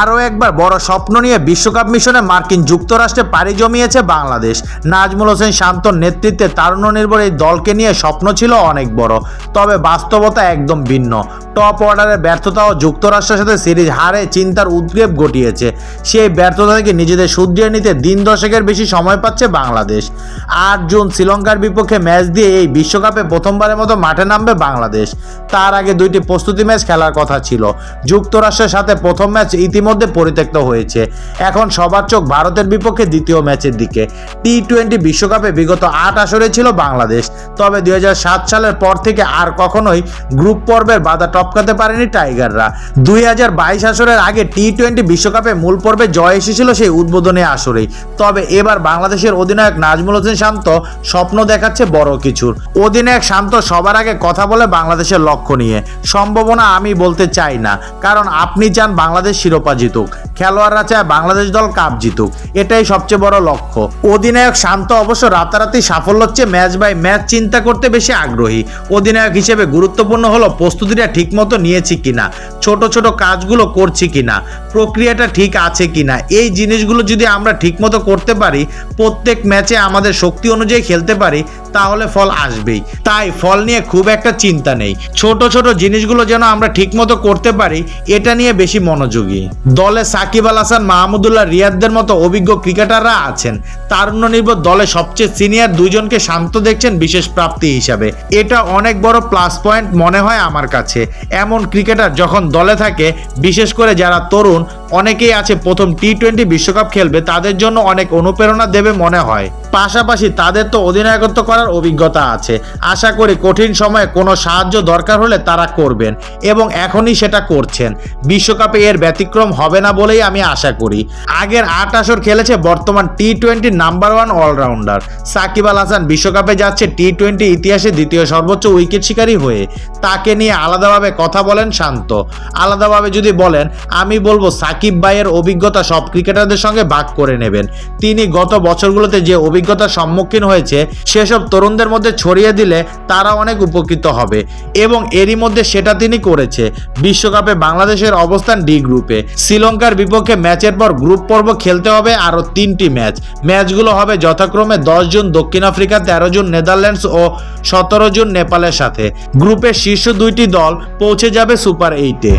আরও একবার বড় স্বপ্ন নিয়ে বিশ্বকাপ মিশনে মার্কিন যুক্তরাষ্ট্রে পাড়ি জমিয়েছে বাংলাদেশ। নাজমুল হোসেন শান্তর নেতৃত্বে তারুণ্য নির্ভর এই দলকে নিয়ে স্বপ্ন ছিল অনেক বড়, তবে বাস্তবতা একদম ভিন্ন। টপ অর্ডারের ব্যর্থতা ও যুক্তরাষ্ট্রের সাথে সিরিজ হারে চিন্তার উদ্রেক ঘটিয়েছে। সেই ব্যর্থতা থেকে নিজেদের শুধরিয়ে নিতে দিন দশেকের বেশি সময় পাচ্ছে বাংলাদেশ। আট জুন শ্রীলঙ্কার বিপক্ষে ম্যাচ দিয়ে এই বিশ্বকাপে প্রথমবারের মতো মাঠে নামবে বাংলাদেশ। তার আগে দুইটি প্রস্তুতি ম্যাচ খেলার কথা ছিল। যুক্তরাষ্ট্রের সাথে প্রথম ম্যাচ ইতিমধ্যে পরিত্যক্ত হয়েছে। এখন সবার চোখ ভারতের বিপক্ষে দ্বিতীয় ম্যাচের দিকে। টি টোয়েন্টি বিশ্বকাপে বিগত আট আসরে ছিল বাংলাদেশ। তবে দুই হাজার সাত সালের পর থেকে আর কখনোই গ্রুপ পর্বের বাধা টপকাতে পারেনি টাইগাররা। দুই হাজার বাইশ আসরের আগে টি টোয়েন্টি বিশ্বকাপে মূল পর্বে জয় এসেছিল সেই উদ্বোধনী আসরেই। তবে এবার বাংলাদেশের অধিনায়ক নাজমুল হোসেন শান্ত স্বপ্ন দেখাচ্ছে বড় কিছুর। অধিনায়ক শান্ত সবার আগে কথা বলে বাংলাদেশের লক্ষ্য নিয়ে। সম্ভাবনা আমি বলতে চাই না, কারণ আপনি চান বাংলাদেশ শিরোপা জিতুক। খেলোয়াড়রা চায় বাংলাদেশ দল কাপ জিতুক। এটাই সবচেয়ে বড় লক্ষ্য। অধিনায়ক শান্ত অবশ্য রাতারাতি সাফল্য হচ্ছে ম্যাচ বাই ম্যাচ চিন্তা করতে বেশি আগ্রহী। অধিনায়ক হিসেবে গুরুত্বপূর্ণ হলো প্রস্তুতিটা ঠিকমতো নিয়েছি কিনা। ছোট ছোট কাজগুলো করছি কিনা, প্রক্রিয়াটা ঠিক আছে কিনা, এই জিনিসগুলো যদি আমরা ঠিকমতো করতে পারি, প্রত্যেক ম্যাচে আমাদের শক্তি অনুযায়ী খেলতে পারি, তাহলে ফল আসবেই। তাই ফল নিয়ে খুব একটা চিন্তা নেই। ছোট ছোট জিনিসগুলো যেন আমরা ঠিকমতো করতে পারি, এটা নিয়ে বেশি মনোযোগী। দলে সাকিব আল হাসান, মাহমুদুল্লাহ রিয়াদদের মতো অভিজ্ঞ ক্রিকেটাররা আছেন। তারুণ্য নির্ভর দলে সবচেয়ে সিনিয়র দুইজনকে শান্ত দেখছেন বিশেষ প্রাপ্তি হিসাবে। এটা অনেক বড় প্লাস পয়েন্ট মনে হয় আমার কাছে। এমন ক্রিকেটার যখন দলে থাকে, বিশেষ করে যারা তরুণ, অনেকেই আছে প্রথম টি টোয়েন্টি বিশ্বকাপ খেলবে, তাদের জন্য অনেক অনুপ্রেরণা দেবে মনে হয়। পাশাপাশি তাদের তো অধিনায়কত্ব করার অভিজ্ঞতা আছে। আশা করি কঠিন সময়ে কোনো সাহায্য দরকার হলে তারা করবেন এবং এখনই সেটা করছেন। বিশ্বকাপে এর ব্যতিক্রম হবে না বলেই আমি আশা করি। আগের আট আসর খেলেছে বর্তমান T twenty number one allrounder. Shakib Al Hasan বিশ্বকাপে যাচ্ছে টি টোয়েন্টি ইতিহাসে দ্বিতীয় সর্বোচ্চ উইকেট শিকারী হয়ে। তাকে নিয়ে আলাদাভাবে কথা বলেন শান্ত। আলাদাভাবে যদি বলেন, আমি বলব সাকিব ভাইয়ের অভিজ্ঞতা সব ক্রিকেটারদের সঙ্গে ভাগ করে নেবেন। তিনি গত বছরগুলোতে যে অভিজ্ঞতার সম্মুখীন হয়েছে, সেসব তরুণদের মধ্যে ছড়িয়ে দিলে তারা অনেক উপকৃত হবে। এবং এরই মধ্যে সেটা তিনি করেছে। বিশ্বকাপে বাংলাদেশের অবস্থান ডি গ্রুপে। শ্রীলঙ্কার বিপক্ষে ম্যাচের পর গ্রুপ পর্ব খেলতে হবে আরও তিনটি ম্যাচ। ম্যাচগুলো হবে যথাক্রমে দশ জুন দক্ষিণ আফ্রিকা, তেরো জুন নেদারল্যান্ডস ও সতেরো জুন নেপালের সাথে। গ্রুপের শীর্ষ দুইটি দল পৌঁছে যাবে সুপার এইটে।